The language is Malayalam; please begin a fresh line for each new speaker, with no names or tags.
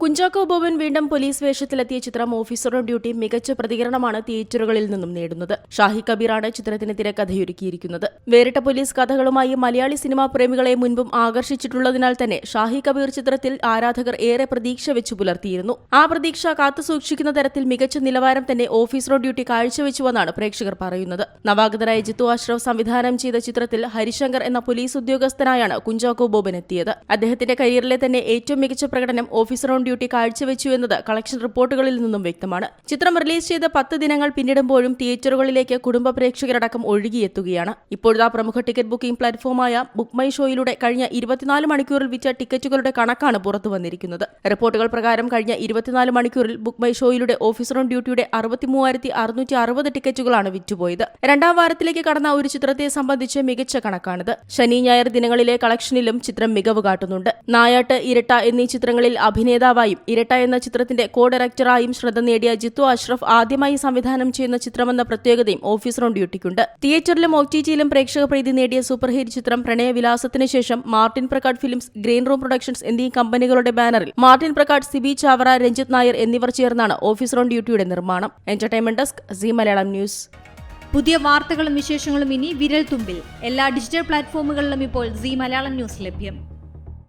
കുഞ്ചാക്കോ ബോബൻ വീണ്ടും പോലീസ് വേഷത്തിലെത്തിയ ചിത്രം ഓഫീസർ ഡ്യൂട്ടി മികച്ച പ്രതികരണമാണ് തിയേറ്ററുകളിൽ നിന്നും നേടുന്നത്. ഷാഹി കബീറാണ് ചിത്രത്തിന് തിരക്കഥയൊരുക്കിയിരിക്കുന്നത്. വേറിട്ട പോലീസ് കഥകളുമായി മലയാളി സിനിമാ പ്രേമികളെ മുൻപും ആകർഷിച്ചിട്ടുള്ളതിനാൽ തന്നെ ഷാഹി കബീർ ചിത്രത്തിൽ ആരാധകർ ഏറെ പ്രതീക്ഷ വെച്ചു പുലർത്തിയിരുന്നു. ആ പ്രതീക്ഷ കാത്തുസൂക്ഷിക്കുന്ന തരത്തിൽ മികച്ച നിലവാരം തന്നെ ഓഫീസർ ഓൺ ഡ്യൂട്ടി കാഴ്ചവെച്ചുവെന്നാണ് പ്രേക്ഷകർ പറയുന്നത്. നവാഗതരായ ജിത്തു അഷ്റഫ് സംവിധാനം ചെയ്ത ചിത്രത്തിൽ ഹരിശങ്കർ എന്ന പോലീസ് ഉദ്യോഗസ്ഥനായാണ് കുഞ്ചാക്കോ ബോബൻ എത്തിയത്. അദ്ദേഹത്തിന്റെ കരിയറിലെ തന്നെ ഏറ്റവും മികച്ച പ്രകടനം ഓഫീസർ ഡ്യൂട്ടി കാഴ്ചവെച്ചു എന്നത് കളക്ഷൻ റിപ്പോർട്ടുകളിൽ നിന്നും വ്യക്തമാണ്. ചിത്രം റിലീസ് ചെയ്ത് പത്ത് ദിനങ്ങൾ പിന്നിടുമ്പോഴും തിയേറ്ററുകളിലേക്ക് കുടുംബ പ്രേക്ഷകരടക്കം ഒഴുകിയെത്തുകയാണ്. ഇപ്പോഴത്തെ പ്രമുഖ ടിക്കറ്റ് ബുക്കിംഗ് പ്ലാറ്റ്ഫോമായ ബുക്ക് മൈ ഷോയിലൂടെ കഴിഞ്ഞ ഇരുപത്തിനാല് മണിക്കൂറിൽ വിറ്റ ടിക്കറ്റുകളുടെ കണക്കാണ് പുറത്തു വന്നിരിക്കുന്നത്. റിപ്പോർട്ടുകൾ പ്രകാരം കഴിഞ്ഞ ഇരുപത്തിനാല് മണിക്കൂറിൽ ബുക്ക് മൈ ഷോയിലൂടെ ഓഫീസർ ഓൺ ഡ്യൂട്ടിയുടെ അറുപത്തിമൂവായിരത്തി അറുന്നൂറ്റി അറുപത് ടിക്കറ്റുകളാണ് വിറ്റുപോയത്. രണ്ടാം വാരത്തിലേക്ക് കടന്ന ഒരു ചിത്രത്തെ സംബന്ധിച്ച് മികച്ച കണക്കാണിത്. ശനി ഞായർ ദിനങ്ങളിലെ കളക്ഷനിലും ചിത്രം മികവ് കാട്ടുന്നുണ്ട്. നായാട്ട് ഇരട്ട എന്നീ ചിത്രങ്ങളിൽ അഭിനേതാവായും ഇരട്ട എന്ന ചിത്രത്തിന്റെ കോ ഡയറക്ടറായും ശ്രദ്ധ നേടിയ ജിത്തു അഷ്റഫ് ആദ്യമായി സംവിധാനം ചെയ്യുന്ന ചിത്രമെന്ന പ്രത്യേകതയും ഓഫീസർ ഓൺ ഡ്യൂട്ടിക്കുണ്ട് തിയേറ്ററിലും ഒ ടി പ്രേക്ഷക പ്രീതി നേടിയ സൂപ്പർ ഹിറ്റ് ചിത്രം പ്രണയവിലാസത്തിന് ശേഷം Martin Prakkat films green room productions എന്നീ കമ്പനികളുടെ ബാനറിൽ മാർട്ടിൻ പ്രക്കാട് സിബി ചാവറ രഞ്ജിത് നായർ എന്നിവർ ചേർന്നാണ് ഓഫീസർ ഓൺ ഡ്യൂട്ടിയുടെ നിർമ്മാണം. Entertainment desk Zee Malayalam news
പുതിയ വാർത്തകളും വിശേഷങ്ങളും ഇനി വിരൽ തുമ്പിൽ എല്ലാ ഡിജിറ്റൽ പ്ലാറ്റ്ഫോമുകളിലും ഇപ്പോൾ സി മലയാളം ന്യൂസ് ലഭ്യം.